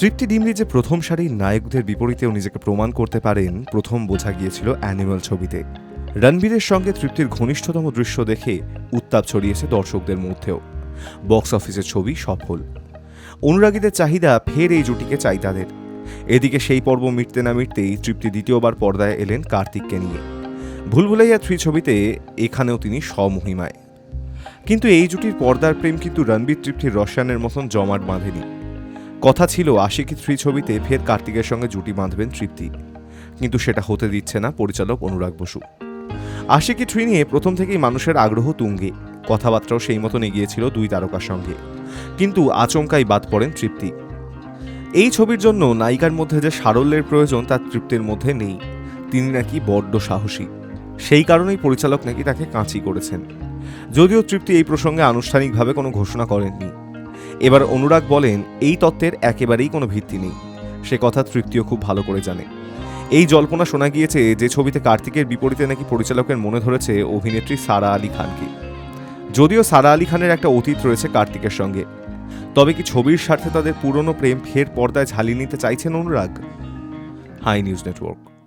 তৃপ্তি ডিমরি যে প্রথম সারির নায়কদের বিপরীতেও নিজেকে প্রমাণ করতে পারেন, প্রথম বোঝা গিয়েছিল অ্যানিমাল ছবিতে। রণবীরের সঙ্গে তৃপ্তির ঘনিষ্ঠতম দৃশ্য দেখে উত্তাপ ছড়িয়েছে দর্শকদের মধ্যেও। বক্স অফিসের ছবি সফল। অনুরাগীদের চাহিদা ফের এই জুটিকে চাই তাদের। এদিকে সেই পর্ব মিটতে না মিটতেই তৃপ্তি দ্বিতীয়বার পর্দায় এলেন কার্তিককে নিয়ে। ভুলভুলাইয়া থ্রি ছবিতে এখানেও তিনি স্বমহিমায়। কিন্তু এই জুটির পর্দার প্রেম কিন্তু রণবীর তৃপ্তির রসায়নের মতন জমাট বাঁধেনি। কথা ছিল, আশিকি থ্রি ছবিতে ফের কার্তিকের সঙ্গে জুটি বাঁধবেন তৃপ্তি। কিন্তু সেটা হতে দিচ্ছে না পরিচালক অনুরাগ বসু। আশিকি থ্রি নিয়ে প্রথম থেকেই মানুষের আগ্রহ তুঙ্গে। কথাবার্তাও সেই মতন এগিয়েছিল দুই তারকার সঙ্গে। কিন্তু আচমকাই বাদ পড়েন তৃপ্তি। এই ছবির জন্য নায়িকার মধ্যে যে সারল্যের প্রয়োজন, তার তৃপ্তির মধ্যে নেই। তিনি নাকি বড্ড সাহসী। সেই কারণেই পরিচালক নাকি তাকে কাঁচি করেছেন। যদিও তৃপ্তি এই প্রসঙ্গে আনুষ্ঠানিকভাবে কোনো ঘোষণা করেননি। এবার অনুরাগ বলেন, এই তত্ত্বের একেবারেই কোনো ভিত্তি নেই। সে কথা তৃপ্তিও খুব ভালো করে জানে। এই জল্পনা শোনা গিয়েছে যে ছবিতে কার্তিকের বিপরীতে নাকি পরিচালকের মনে ধরেছে অভিনেত্রী সারা আলী খানকে। যদিও সারা আলী খানের একটা অতীত রয়েছে কার্তিকের সঙ্গে। তবে কি ছবির স্বার্থে তাদের পুরনো প্রেম ফের পর্দায় ঝালিয়ে নিতে চাইছেন অনুরাগ? High news network.